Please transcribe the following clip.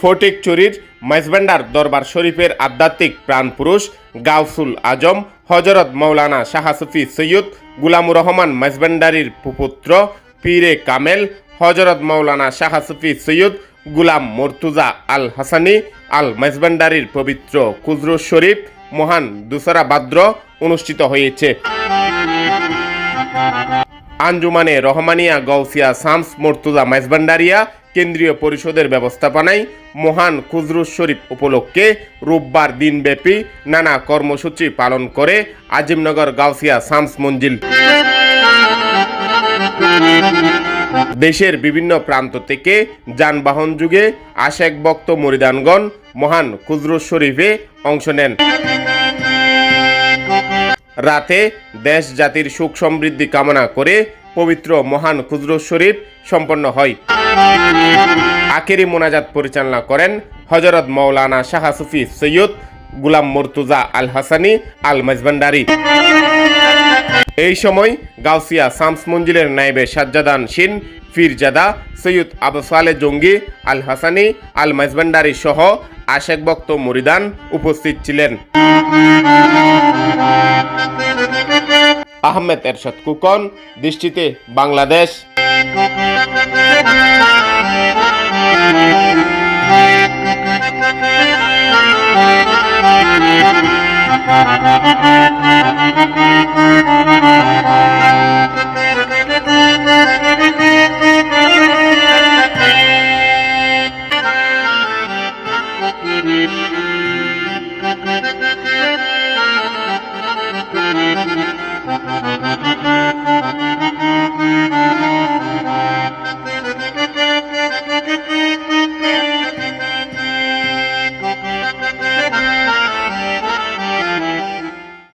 ফটিকচুরির মাইজবান্ডার দরবার শরীফের আধ্যাত্মিক প্রাণপুরুষ গাউসুল আজম, হজরত মৌলানা শাহ সুফি সৈয়দ গুলামুর রহমান মাইজবান্ডারির পুপুত্র পীরে কামেল, হজরত মৌলানা শাহ সুফি সৈয়দ গুলাম মর্তুজা আল হাসানি, আল মাইজবান্ডারির পবিত্র কুজরু শরীফ মহান দুসরা ভাদ্র অনুষ্ঠিত হয়েছে। আঞ্জুমানে রহমানিয়া গৌসিয়া শামস মর্তুজা মাইজবান্ডারিয়া কেন্দ্রীয় পরিষদের ব্যবস্থাপনায় মহান খুজরুজ শরীফ উপলক্ষে রোববার দিনব্যাপী নানা কর্মসূচি পালন করে আজিমনগর গাউসিয়া শামস মঞ্জিল। দেশের বিভিন্ন প্রান্ত থেকে যানবাহন যুগে আশেক ভক্ত মরিদানগণ মহান খুজরুজ শরীফে অংশ নেন। রাতে দেশ জাতির সুখ সমৃদ্ধি কামনা করে পবিত্র মহান খুজরু শরীফ সম্পন্ন হয়। আখেরি মোনাজাত পরিচালনা করেন হজরত মৌলানা শাহ সুফি সৈয়দ গুলাম মর্তুজা আল হাসানি আল মজবান্ডারি এই সময় গাউসিয়া শামস মঞ্জিলের নাইবে সাজ্জাদান শিন ফিরজাদা সৈয়দ আবু সালে জঙ্গি আল হাসানি আল মজবান্ডারি সহ আশেক ভক্ত মরিদান উপস্থিত ছিলেন আহমেদ এরশাদ কুকন দৃষ্টিতে বাংলাদেশ